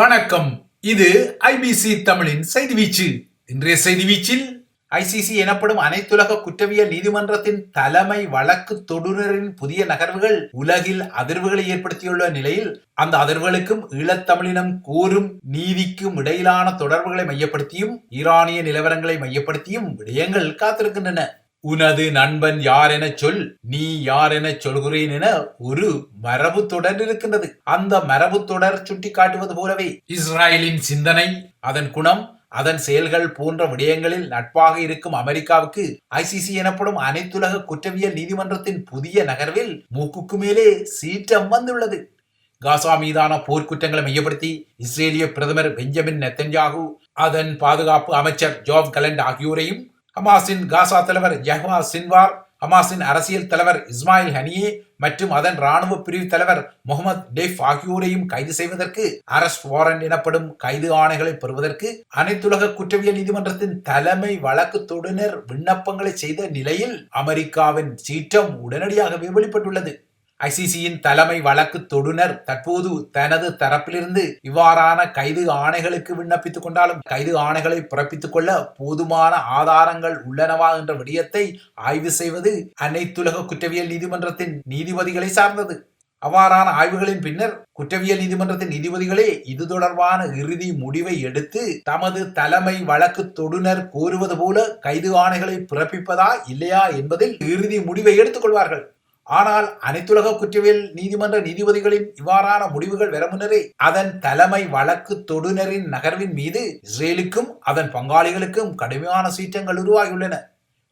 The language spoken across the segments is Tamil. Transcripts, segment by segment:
வணக்கம். இது ஐபிசி தமிழின் செய்தி வீச்சு. இன்றைய செய்தி வீச்சில் ஐசிசி எனப்படும் அனைத்துலக குற்றவியல் நீதிமன்றத்தின் தலைமை வழக்கு தொடுநரின் புதிய நகர்வுகள் உலகில் அதிர்வுகளை ஏற்படுத்தியுள்ள நிலையில் அந்த அதிர்வுகளுக்கும் ஈழத்தமிழினம் கோரும் நீதிக்கும் இடையிலான தொடர்புகளை மையப்படுத்தியும் ஈரானிய நிலவரங்களை மையப்படுத்தியும் விடயங்கள் காத்திருக்கின்றன. உனது நண்பன் யார் என சொல் நீ யார் என சொல்கிறேன் என ஒரு மரபு தொடர் இருக்கின்றது. அந்த மரபு தொடர் சுட்டி காட்டுவது போலவே இஸ்ராயலின் சிந்தனை அதன் குணம் அதன் செயல்கள் போன்ற விடயங்களில் நட்பாக இருக்கும் அமெரிக்காவுக்கு ஐசிசி எனப்படும் அனைத்துலக குற்றவியல் நீதிமன்றத்தின் புதிய நகர்வில் மூக்குக்கு மேலே சீற்றம் வந்துள்ளது. காசா மீதான போர்க்குற்றங்களை மையப்படுத்தி இஸ்ரேலிய பிரதமர் பெஞ்சமின் நெத்தன்யாகு அதன் பாதுகாப்பு அமைச்சர் ஜோப் கலண்ட் ஆகியோரையும் ஹமாஸின் காசா தலைவர் ஜஹ்வா சின்வார் ஹமாஸின் அரசியல் தலைவர் இஸ்மாயில் ஹனியே மற்றும் அதன் ராணுவ பிரிவு தலைவர் முகமது டெஃப் ஆகியோரையும் கைது செய்வதற்கு அரஸ்ட் வாரண்ட் எனப்படும் கைது ஆணைகளை பெறுவதற்கு அனைத்துலக குற்றவியல் நீதிமன்றத்தின் தலைமை வழக்கு தொடுநர் விண்ணப்பங்களை செய்த நிலையில் அமெரிக்காவின் சீற்றம் உடனடியாகவே வெளிப்பட்டுள்ளது. ஐசிசியின் தலைமை வழக்கு தொடுனர் தற்போது தனது தரப்பிலிருந்து இவ்வாறான கைது ஆணைகளுக்கு விண்ணப்பித்துக் கொண்டாலும் கைது ஆணைகளை பிறப்பித்துக் கொள்ள போதுமான ஆதாரங்கள் உள்ளனவா என்ற விடயத்தை ஆய்வு செய்வது அனைத்துலக குற்றவியல் நீதிமன்றத்தின் நீதிபதிகளை சார்ந்தது. அவ்வாறான ஆய்வுகளின் பின்னர் குற்றவியல் நீதிமன்றத்தின் நீதிபதிகளே இது தொடர்பான இறுதி முடிவை எடுத்து தமது தலைமை வழக்கு தொடுனர் கோருவது போல கைது ஆணைகளை பிறப்பிப்பதா இல்லையா என்பதில் இறுதி முடிவை எடுத்துக்கொள்வார்கள் ஆனால் அனைத்துலக குற்றவியல் நீதிமன்ற நீதிபதிகளின் இவ்வாறான முடிவுகள் வர முன்னரே அதன் தலைமை வழக்கு தொடுநரின் நகர்வின் மீது இஸ்ரேலுக்கும் அதன் பங்காளிகளுக்கும் கடுமையான சீற்றங்கள் உருவாகியுள்ளன.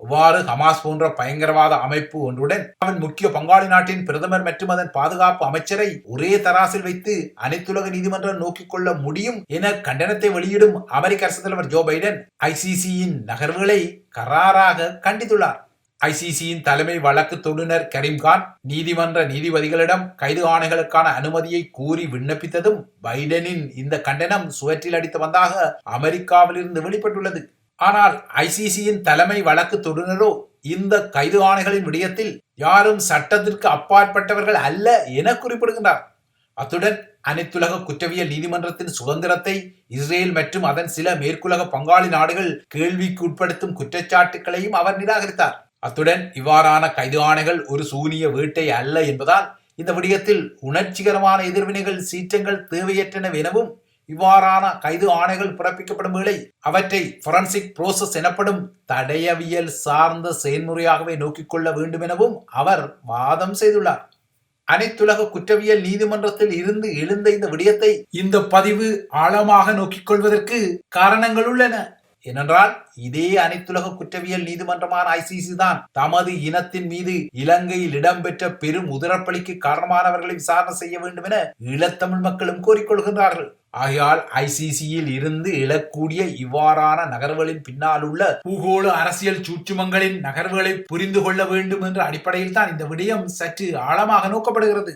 இவ்வாறு ஹமாஸ் போன்ற பயங்கரவாத அமைப்பு ஒன்றுடன் அவன் முக்கிய பங்காளி நாட்டின் பிரதமர் மற்றும் அதன் பாதுகாப்பு அமைச்சரை ஒரே தராசில் வைத்து அனைத்துலக நீதிமன்றம் நோக்கிக் கொள்ள முடியும் என கண்டனத்தை வெளியிடும் அமெரிக்க அரசு தலைவர் ஜோ பைடன் ஐசிசியின் நகர்வுகளை கராராக கண்டித்துள்ளார். ஐசிசியின் தலைமை வழக்கு தொடுநர் கரீம்கான் நீதிமன்ற நீதிபதிகளிடம் கைது ஆணைகளுக்கான அனுமதியை கூறி விண்ணப்பித்ததும் பைடனின் இந்த கண்டனம் சுவற்றில் அடித்து வந்தாக அமெரிக்காவிலிருந்து வெளிப்பட்டுள்ளது. ஆனால் ஐசிசியின் தலைமை வழக்கு தொடுநரோ இந்த கைது ஆணைகளின் விடயத்தில் யாரும் சட்டத்திற்கு அப்பாற்பட்டவர்கள் அல்ல என குறிப்பிடுகின்றார். அத்துடன் அனைத்துலக குற்றவியல் நீதிமன்றத்தின் சுதந்திரத்தை இஸ்ரேல் மற்றும் அதன் சில மேற்குலக பங்காளி நாடுகள் கேள்விக்கு உட்படுத்தும் குற்றச்சாட்டுகளையும் அவர் நிராகரித்தார். அத்துடன் இவ்வாறான கைது ஆணைகள் ஒரு சூனிய வேட்டை அல்ல என்பதால் இந்த விடயத்தில் உணர்ச்சிகரமான எதிர்வினைகள் சீற்றங்கள் தேவையற்றன எனவும் இவ்வாறான கைது ஆணைகள் பிறப்பிக்கப்படும் வேளை அவற்றை ஃபொரன்சிக் புரோசஸ் எனப்படும் தடயவியல் சார்ந்த செயல்முறையாகவே நோக்கிக் கொள்ள வேண்டும் எனவும் அவர் வாதம் செய்துள்ளார். அனைத்துலக குற்றவியல் நீதிமன்றத்தில் இருந்து எழுந்த இந்த விடயத்தை இந்த பதிவு ஆழமாக நோக்கிக் கொள்வதற்கு காரணங்கள் உள்ளன. ஏனென்றால் இதே அனைத்துலக குற்றவியல் நீதிமன்றமான ஐசிசி தான் தமது இனத்தின் மீது இலங்கையில் இடம்பெற்ற பெரும் உதரப்பலிக்கு காரணமானவர்களை விசாரணை செய்ய வேண்டும் என ஈழத்தமிழ் மக்களும் கோரிக்கொள்கின்றார்கள். ஆகையால் ஐசிசியில் இருந்து எழக்கூடிய இவ்வாறான நகர்வுகளின் பின்னால் உள்ள பூகோள அரசியல் சூற்றுமங்களின் நகர்வுகளை புரிந்து கொள்ள வேண்டும் என்ற அடிப்படையில் தான் இந்த விடயம் சற்று ஆழமாக நோக்கப்படுகிறது.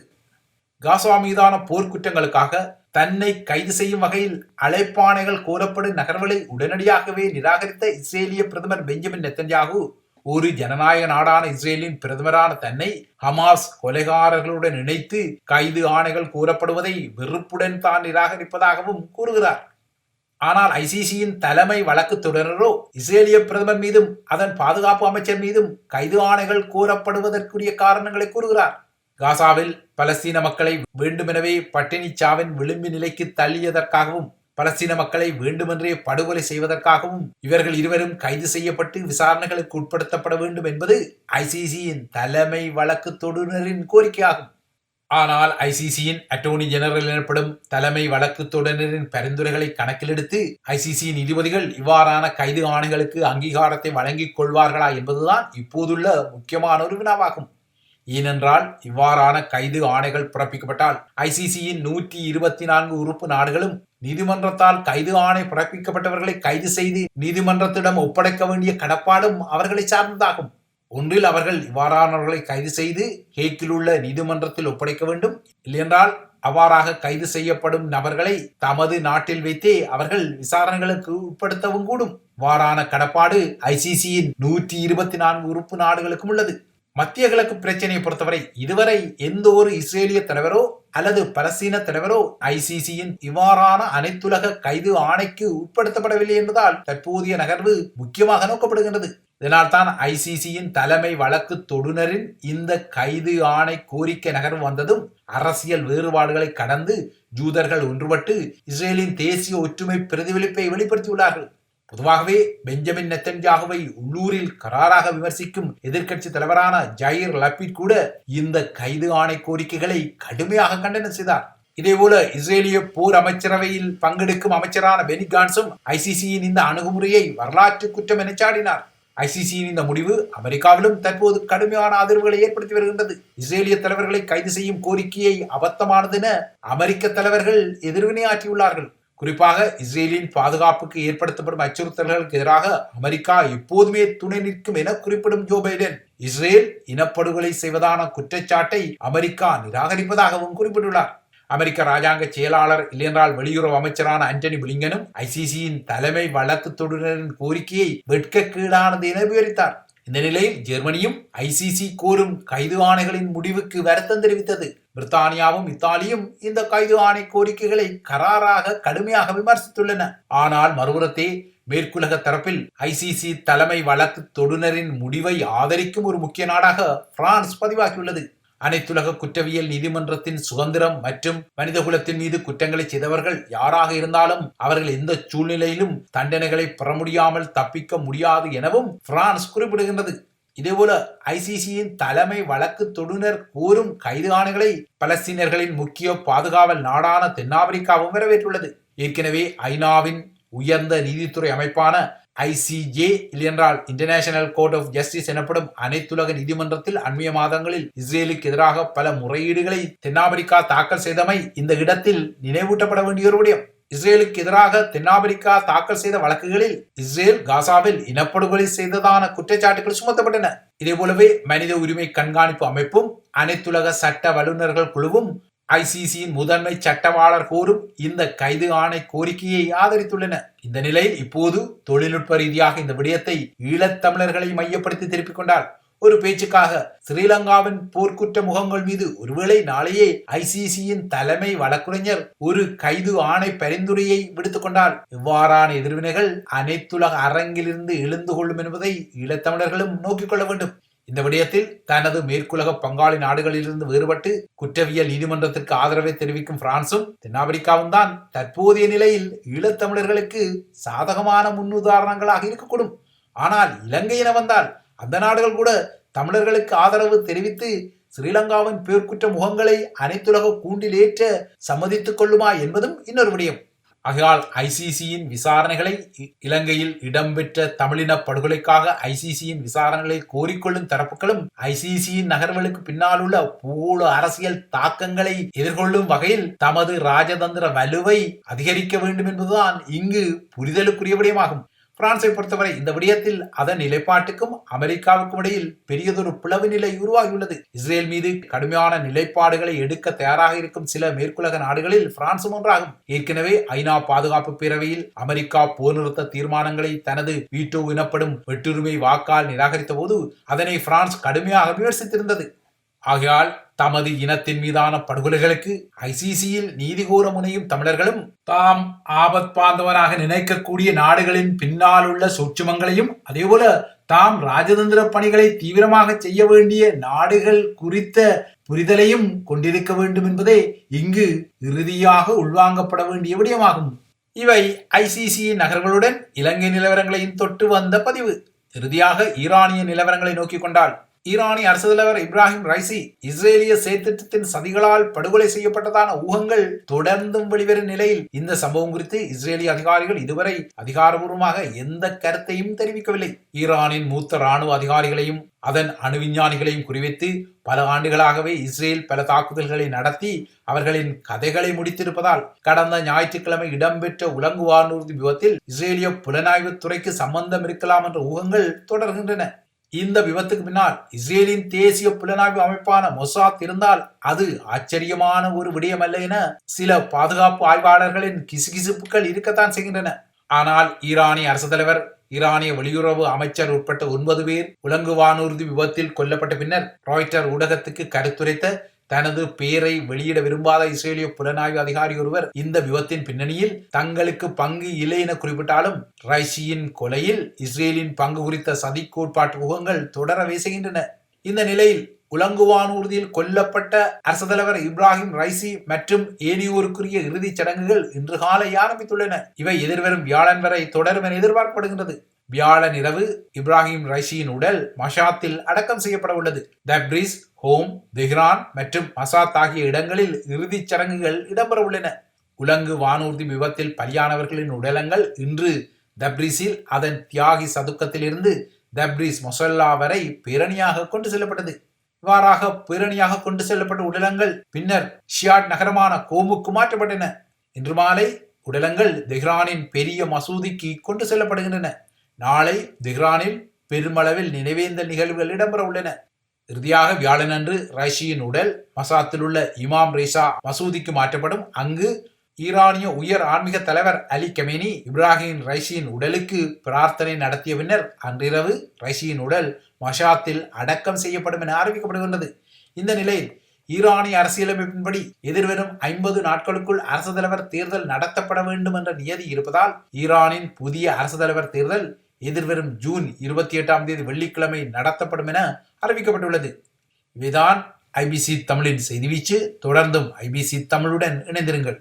காசா மீதான போர்க்குற்றங்களுக்காக தன்னை கைது செய்யும் வகையில் அழைப்பானைகள் கூறப்படும் நகர்வுகளை உடனடியாகவே நிராகரித்த இஸ்ரேலிய பிரதமர் பெஞ்சமின் நெத்தன்யாகு ஒரு ஜனநாயக நாடான இஸ்ரேலின் பிரதமரான தன்னை ஹமாஸ் கொலைகாரர்களுடன் இணைத்து கைது ஆணைகள் கூறப்படுவதை வெறுப்புடன் தான் நிராகரிப்பதாகவும் கூறுகிறார். ஆனால் ஐசிசியின் தலைமை வழக்கு தொடரோ இஸ்ரேலிய பிரதமர் மீதும் அதன் பாதுகாப்பு அமைச்சர் மீதும் கைது ஆணைகள் கூறப்படுவதற்குரிய காரணங்களை கூறுகிறார். காசாவில் பலஸ்தீன மக்களை வேண்டுமெனவே பட்டினி சாவின் விளிம்பு நிலைக்கு தள்ளியதற்காகவும் பலஸ்தீன மக்களை வேண்டுமென்றே படுகொலை செய்வதற்காகவும் இவர்கள் இருவரும் கைது செய்யப்பட்டு விசாரணைகளுக்கு உட்படுத்தப்பட வேண்டும் என்பது ஐசிசியின் தலைமை வழக்கு தொடுநரின் கோரிக்கையாகும். ஆனால் ஐசிசியின் அட்டோர்னி ஜெனரல் எனப்படும் தலைமை வழக்கு தொடரின் பரிந்துரைகளை கணக்கிலெடுத்து ஐசிசியின் நீதிபதிகள் இவ்வாறான கைது ஆணைகளுக்கு அங்கீகாரத்தை வழங்கிக் கொள்வார்களா என்பதுதான் இப்போதுள்ள முக்கியமான ஒரு வினாவாகும். ஏனென்றால் இவ்வாறான கைது ஆணைகள் பிறப்பிக்கப்பட்டால் ஐசிசியின் நூற்றி இருபத்தி நான்கு உறுப்பு நாடுகளும் நீதிமன்றத்தால் கைது ஆணை பிறப்பிக்கப்பட்டவர்களை கைது செய்து நீதிமன்றத்திடம் ஒப்படைக்க வேண்டிய கடப்பாடும் அவர்களை சார்ந்ததாகும். ஒன்றில் அவர்கள் இவ்வாறானவர்களை கைது செய்து ஹேக்கில் உள்ள நீதிமன்றத்தில் ஒப்படைக்க வேண்டும். இல்லையென்றால் அவ்வாறாக கைது செய்யப்படும் நபர்களை தமது நாட்டில் வைத்தே அவர்கள் விசாரணைகளுக்கு உட்படுத்தவும் கூடும். வாரான கடப்பாடு ஐசிசியின் நூற்றி இருபத்தி நான்கு உறுப்பு நாடுகளுக்கும் உள்ளது. மத்திய கிழக்கு பிரச்சனையை பொறுத்தவரை இதுவரை எந்த ஒரு இஸ்ரேலிய தலைவரோ அல்லது பலஸ்தீன தலைவரோ ஐசிசியின் இவ்வாறான அனைத்துலக கைது ஆணைக்கு உட்படுத்தப்படவில்லை என்பதால் தற்போதைய நகர்வு முக்கியமாக நோக்கப்படுகின்றது. இதனால் தான் ஐசிசியின் தலைமை வழக்கு தொடுநரின் இந்த கைது ஆணை கோரிக்கை நகர்வு வந்ததும் அரசியல் வேறுபாடுகளை கடந்து ஜூதர்கள் ஒன்றுபட்டு இஸ்ரேலின் தேசிய ஒற்றுமை பிரதிபலிப்பை வெளிப்படுத்தியுள்ளார்கள். பொதுவாகவே பெஞ்சமின் நெத்தன்யாகுவை உள்ளூரில் கராராக விமர்சிக்கும் எதிர்க்கட்சி தலைவரான ஜாயிர் லப்பீட் கூட இந்த கைது ஆணை கோரிக்கைகளை கடுமையாக கண்டனம் செய்தார். இதேபோல இஸ்ரேலிய போர் அமைச்சரவையில் பங்கெடுக்கும் அமைச்சரான பெனி கான்ஸும் ஐசிசியின் இந்த அணுகுமுறையை வரலாற்று குற்றம் என சாடினார். ஐசிசியின் இந்த முடிவு அமெரிக்காவிலும் தற்போது கடுமையான அதிர்வுகளை ஏற்படுத்தி வருகின்றது. இஸ்ரேலிய தலைவர்களை கைது செய்யும் கோரிக்கையை அபத்தமானது என அமெரிக்க தலைவர்கள் எதிர்வினையாற்றியுள்ளார்கள். குறிப்பாக இஸ்ரேலின் பாதுகாப்புக்கு ஏற்படுத்தப்படும் அச்சுறுத்தல்களுக்கு எதிராக அமெரிக்கா எப்போதுமே துணை நிற்கும் என குறிப்பிடும் ஜோ பைடன். இஸ்ரேல் இனப்படுகொலை செய்வதான குற்றச்சாட்டை அமெரிக்கா நிராகரிப்பதாகவும் குறிப்பிட்டுள்ளார். அமெரிக்க ராஜாங்க செயலாளர் இல்லையென்றால் வெளியுறவு அமைச்சரான அண்டனி பிளிங்கனும் ஐசிசியின் தலைமை வழக்கு தொடுநரின் கோரிக்கையை வெட்கக்கீடானது என விவரித்தார். இந்த நிலையில் ஜெர்மனியும் ஐசிசி கோரும் கைது ஆணைகளின் முடிவுக்கு வருத்தம் தெரிவித்தது. பிரித்தானியாவும் இத்தாலியும் இந்த கைது ஆணை கோரிக்கைகளை கராராக கடுமையாக விமர்சித்துள்ளன. ஆனால் மறுபுறத்தே மேற்குலக தரப்பில் ஐசிசி தலைமை வழக்கு தொடுநரின் முடிவை ஆதரிக்கும் ஒரு முக்கிய நாடாக பிரான்ஸ் பதிவாகியுள்ளது. அனைத்துலக குற்றவியல் நீதிமன்றத்தின் சுதந்திரம் மற்றும் மனிதகுலத்தின் மீது குற்றங்களை செய்தவர்கள் யாராக இருந்தாலும் அவர்கள் எந்த சூழ்நிலையிலும் தண்டனைகளை பெற முடியாமல் தப்பிக்க முடியாது எனவும் பிரான்ஸ் குறிப்பிடுகின்றது. இதேபோல ஐசிசியின் தலைமை வழக்கு தொடுநர் கூறும் கைது ஆணைகளை பலஸ்தீனர்களின் முக்கிய பாதுகாவல் நாடான தென்னாப்பிரிக்காவும் வரவேற்றுள்ளது. ஏற்கனவே ஐநாவின் உயர்ந்த நீதித்துறை அமைப்பான ஐசிஜே இல்லையென்றால் இன்டர்நேஷனல் கோர்ட் ஆஃப் ஜஸ்டிஸ் எனப்படும் அனைத்துலக நீதிமன்றத்தில் அண்மைய மாதங்களில் இஸ்ரேலுக்கு எதிராக பல முறையீடுகளை தென்னாப்பிரிக்கா தாக்கல் செய்தமை இந்த இடத்தில் நினைவூட்டப்பட வேண்டிய ஒரு விடயம். இஸ்ரேலுக்கு எதிராக தென்னாப்பிரிக்கா தாக்கல் செய்த வழக்குகளில் இஸ்ரேல் காசாவில் இனப்படுகொலை செய்ததான குற்றச்சாட்டுகள் சுமத்தப்பட்டன. இதே போலவே மனித உரிமை கண்காணிப்பு அமைப்பும் அனைத்துலக சட்ட வல்லுநர்கள் குழுவும் ஐசிசியின் முதன்மை சட்டவாளர் கோரும் இந்த கைது ஆணை கோரிக்கையை ஆதரித்துள்ளன. இந்த நிலையில் இப்போது தொழில்நுட்ப ரீதியாக இந்த விடயத்தை ஈழத்தமிழர்களை மையப்படுத்தி திருப்பிக் கொண்டார். ஒரு பேச்சுக்காக ஸ்ரீலங்காவின் போர்க்குற்ற முகங்கள் மீது ஒருவேளை நாளையே ஐசிசியின் தலைமை வழக்குரைஞர் ஒரு கைது ஆணை பரிந்துரையை விடுத்துக்கொண்டால் இவ்வாறான எதிர்வினைகள் அனைத்துலக அரங்கிலிருந்து எழுந்து கொள்ளும் என்பதை ஈழத்தமிழர்களும் நோக்கிக் கொள்ள வேண்டும். இந்த விடயத்தில் தனது மேற்குலக பங்காளி நாடுகளிலிருந்து வேறுபட்டு குற்றவியல் நீதிமன்றத்திற்கு ஆதரவை தெரிவிக்கும் பிரான்சும் தென்னாப்பிரிக்காவும் தான் தற்போதைய நிலையில் ஈழத்தமிழர்களுக்கு சாதகமான முன்னுதாரணங்களாக இருக்கக்கூடும். ஆனால் இலங்கையின வந்தால் அந்த நாடுகள் கூட தமிழர்களுக்கு ஆதரவு தெரிவித்து ஸ்ரீலங்காவின் பேர்க்குற்ற முகங்களை அனைத்துலக கூண்டில் ஏற்ற சம்மதித்துக் கொள்ளுமா என்பதும் இன்னொரு விடயம். ஆகையால் ஐசிசியின் விசாரணைகளை இலங்கையில் இடம்பெற்ற தமிழின படுகொலைக்காக ஐசிசியின் விசாரணைகளை கோரிக்கொள்ளும் தரப்புகளும் ஐசிசியின் நகர்வுகளுக்கு பின்னால் உள்ள பூல அரசியல் தாக்கங்களை எதிர்கொள்ளும் வகையில் தமது ராஜதந்திர வலுவை அதிகரிக்க வேண்டும் என்பதுதான் இங்கு புரிதலுக்குரிய விடயமாகும். பிரான்சை பொறுத்தவரை இந்த விடயத்தில் அதன் நிலைப்பாட்டுக்கும் அமெரிக்காவுக்கும் இடையில் பெரியதொரு பிளவு நிலை உருவாகியுள்ளது. இஸ்ரேல் மீது கடுமையான நிலைப்பாடுகளை எடுக்க தயாராக இருக்கும் சில மேற்குலக நாடுகளில் பிரான்சும் ஒன்றாகும். ஏற்கனவே ஐநா பாதுகாப்பு பேரவையில் அமெரிக்கா போர் நிறுத்த தீர்மானங்களை தனது வீட்டோ எனப்படும் வெட்டுரிமை வாக்கால் நிராகரித்த போது அதனை பிரான்ஸ் கடுமையாக விமர்சித்திருந்தது. ஆகையால் தமது இனத்தின் மீதான படுகொலைகளுக்கு ஐசிசியில் நீதி கூற முனையும் தமிழர்களும் தாம் ஆபத் பாந்தவராக நினைக்கக்கூடிய நாடுகளின் பின்னால் உள்ள சூட்சுமங்களையும் அதேபோல தாம் ராஜதந்திர பணிகளை தீவிரமாக செய்ய வேண்டிய நாடுகள் குறித்த புரிதலையும் கொண்டிருக்க வேண்டும் என்பதே இங்கு இறுதியாக உள்வாங்கப்பட வேண்டிய விடயமாகும். இவை ஐசிசி நகர்களுடன் இலங்கை நிலவரங்களையும் தொட்டு வந்த பதிவு. இறுதியாக ஈரானிய நிலவரங்களை நோக்கி கொண்டால் ஈரானிய அரசு தலைவர் இப்ராஹிம் ரைசி இஸ்ரேலிய செயற்திட்டத்தின் சதிகளால் படுகொலை செய்யப்பட்டதான ஊகங்கள் தொடர்ந்தும் வெளிவரும் நிலையில் இந்த சம்பவம் குறித்து இஸ்ரேலிய அதிகாரிகள் இதுவரை அதிகாரபூர்வமாக எந்த கருத்தையும் தெரிவிக்கவில்லை. ஈரானின் மூத்த ராணுவ அதிகாரிகளையும் அதன் அணு விஞ்ஞானிகளையும் குறிவைத்து பல ஆண்டுகளாகவே இஸ்ரேல் பல தாக்குதல்களை நடத்தி அவர்களின் கதைகளை முடித்திருப்பதால் கடந்த ஞாயிற்றுக்கிழமை இடம்பெற்ற உலங்கு வானூர்தி விபத்தில் இஸ்ரேலிய புலனாய்வு துறைக்கு சம்பந்தம் இருக்கலாம் என்ற ஊகங்கள் தொடர்கின்றன. இந்த விபத்துக்கு பின்னால் இஸ்ரேலின் தேசிய புலனாய்வு அமைப்பான மொசாத் இருந்தால் அது ஆச்சரியமான ஒரு விடயமல்ல என சில பாதுகாப்பு ஆய்வாளர்களின் கிசுகிசுப்புகள் இருக்கத்தான் செய்கின்றன. ஆனால் ஈரானிய அரசு தலைவர் ஈரானிய வெளியுறவு அமைச்சர் உட்பட்ட ஒன்பது பேர் உலங்கு வானூர்தி விபத்தில் கொல்லப்பட்ட பின்னர் ராய்டர் ஊடகத்துக்கு கருத்துரைத்த தனது பெயரை வெளியிட விரும்பாத இஸ்ரேலிய புலனாய்வு அதிகாரி ஒருவர் இந்த விபத்தின் பின்னணியில் தங்களுக்கு பங்கு இல்லை என குறிப்பிட்டாலும் ரைசியின் கொலையில் இஸ்ரேலின் பங்கு குறித்த சதி கோட்பாட்டு முகங்கள் தொடர வீசுகின்றன. இந்த நிலையில் உலங்குவானூர்தியில் கொல்லப்பட்ட அரசு தலைவர் இப்ராஹிம் ரைசி மற்றும் ஏனியூருக்குரிய இறுதிச் சடங்குகள் இன்று காலை ஆரம்பித்துள்ளன. இவை எதிர்வரும் வியாழன் வரை தொடரும் என எதிர்பார்க்கப்படுகின்றது. வியாழன் இரவு இப்ராஹிம் ரைசியின் உடல் மஷாத்தில் அடக்கம் செய்யப்பட உள்ளது. தப்ரிஸ் ஹோம் தெஹ்ரான் மற்றும் மசாத் ஆகிய இடங்களில் இறுதிச் சடங்குகள் இடம்பெற உள்ளன. உலங்கு வானூர்தி விபத்தில் பலியானவர்களின் உடலங்கள் இன்று தப்ரிஸில் அதன் தியாகி சதுக்கத்திலிருந்து தப்ரிஸ் மொசல்லா வரை பேரணியாக கொண்டு செல்லப்பட்டது. இவ்வாறாக பேரணியாக கொண்டு செல்லப்பட்ட உடலங்கள் பின்னர் ஷியாட் நகரமான கோமுக்கு மாற்றப்பட்டன. இன்று மாலை உடலங்கள் தெஹ்ரானின் பெரிய மசூதிக்கு கொண்டு செல்லப்படுகின்றன. நாளை தெஹ்ரானில் பெருமளவில் நினைவேந்தல் நிகழ்வுகள் இடம்பெற உள்ளன. இறுதியாக வியாழனன்று ரைஷியின் உடல் மசாத்தில் உள்ள இமாம் ரேசா மசூதிக்கு மாற்றப்படும். அங்கு ஈரானிய உயர் ஆன்மீக தலைவர் அலி கமேனி இப்ராஹிம் ரைஷியின் உடலுக்கு பிரார்த்தனை நடத்திய பின்னர் அன்றிரவு ரைஷியின் உடல் மஷாத்தில் அடக்கம் செய்யப்படும் என அறிவிக்கப்படுகின்றது. இந்த நிலையில் ஈரானிய அரசியலமைப்பின்படி எதிர்வரும் ஐம்பது நாட்களுக்குள் அரசு தலைவர் தேர்தல் நடத்தப்பட வேண்டும் என்ற நியதி இருப்பதால் ஈரானின் புதிய அரசு தலைவர் தேர்தல் எதிர்வரும் ஜூன் இருபத்தி எட்டாம் தேதி வெள்ளிக்கிழமை நடத்தப்படும் என அறிவிக்கப்பட்டுள்ளது. இவைதான் ஐபிசி தமிழின் செய்தி வீச்சு. தொடர்ந்தும் ஐபிசி தமிழுடன் இணைந்திருங்கள்.